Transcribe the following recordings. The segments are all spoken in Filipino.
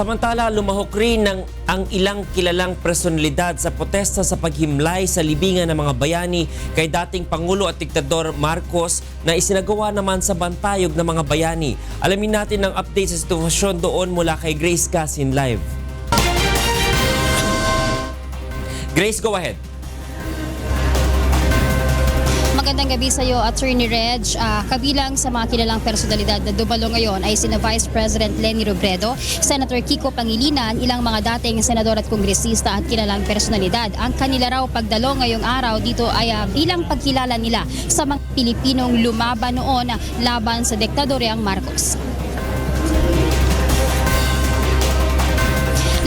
Samantala, lumahok rin ng ang ilang kilalang personalidad sa protesta sa paghimlay sa libingan ng mga bayani kay dating Pangulo at Diktador Marcos na isinagawa naman sa bantayog ng mga bayani. Alamin natin ang update sa sitwasyon doon mula kay Grace Casin Live. Grace, go ahead. Magandang gabi sa iyo, Attorney Reg. Ah, kabilang sa mga kilalang personalidad na dumalo ngayon ay sina Vice President Lenny Robredo, Senator Kiko Pangilinan, ilang mga dating senador at kongresista at kilalang personalidad. Ang kanila raw pagdalo ngayong araw dito ay ah, bilang pagkilala nila sa mga Pilipinong lumaban noon laban sa diktadoryang Marcos.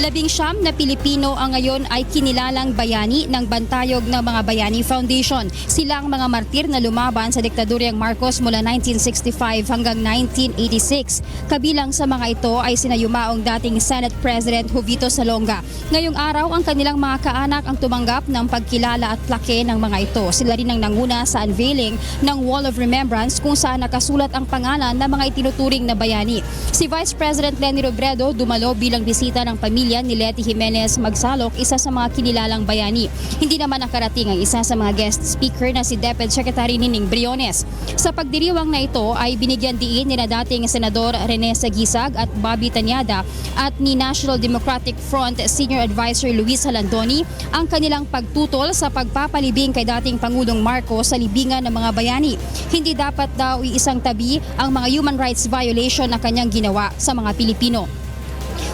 Labing siyam na Pilipino ang ngayon ay kinilalang bayani ng Bantayog ng mga Bayani Foundation. Sila ang mga martir na lumaban sa diktadoryang Marcos mula 1965 hanggang 1986. Kabilang sa mga ito ay sina yumaong dating Senate President Jovito Salonga. Ngayong araw, ang kanilang mga kaanak ang tumanggap ng pagkilala at plake ng mga ito. Sila rin ang nanguna sa unveiling ng Wall of Remembrance kung saan nakasulat ang pangalan ng mga itinuturing na bayani. Si Vice President Lenny Robredo dumalo bilang bisita ng pamilya ni Leti Jimenez Magsalok, isa sa mga kinilalang bayani. Hindi naman nakarating ang isa sa mga guest speaker na si DepEd Secretary Nining Briones. Sa pagdiriwang na ito ay binigyan diin ni na dating Senador Rene Sagisag at Bobby Tanyada at ni National Democratic Front Senior Advisor Luis Halandoni ang kanilang pagtutol sa pagpapalibing kay dating Pangulong Marcos sa libingan ng mga bayani. Hindi dapat daw iisang tabi ang mga human rights violation na kanyang ginawa sa mga Pilipino.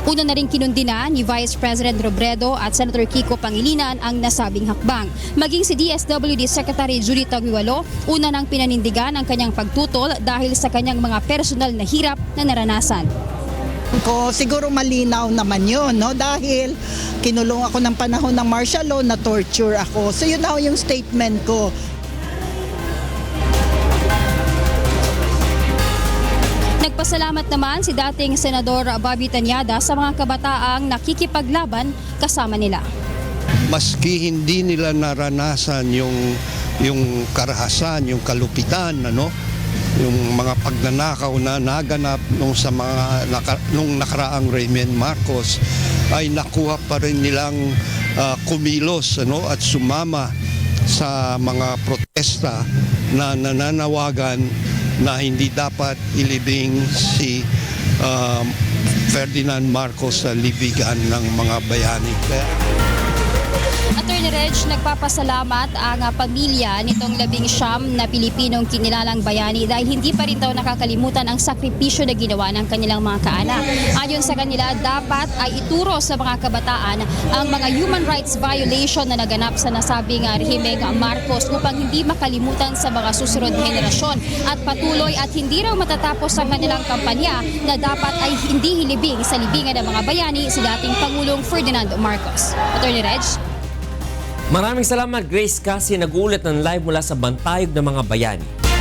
Una na rin kinundina ni Vice President Robredo at Senator Kiko Pangilinan ang nasabing hakbang. Maging si DSWD Secretary Julie Taguiwalo, una nang pinanindigan ang kanyang pagtutol dahil sa kanyang mga personal na hirap na naranasan. ko siguro malinaw naman yun no dahil kinulong ako ng panahon ng martial law na torture ako so yun na yung statement ko Nagpasalamat naman si dating Senador Bobby Tanyada sa mga kabataang nakikipaglaban kasama nila. maski hindi nila naranasan yung yung karahasan, yung kalupitan, ano, yung mga pagnanakaw na naganap nung sa mga naka, nung nakaraang Raymond Marcos ay nakuha pa rin nilang ah, kumilos ano at sumama sa mga protesta na nananawagan na hindi dapat ilibing si ah, Ferdinand Marcos sa libigan ng mga bayani. Kaya, Attorney Reg, nagpapasalamat ang ah, pamilya nitong labing siyam na Pilipinong kinilalang bayani dahil hindi pa rin daw nakakalimutan ang sakripisyo na ginawa ng kanilang mga kaanak. Ayon sa kanila, dapat ay ituro sa mga kabataan ang mga human rights violation na naganap sa nasabing ah, rehimeng Marcos upang hindi makalimutan sa mga susunod henerasyon at patuloy at hindi raw matatapos ang kanilang kampanya na dapat ay hindi hilibing sa libingan ng mga bayani si dating Pangulong Ferdinand Marcos. Attorney Reg? Maraming salamat Grace kasi nag-uulat ng live mula sa bantayog ng mga bayani.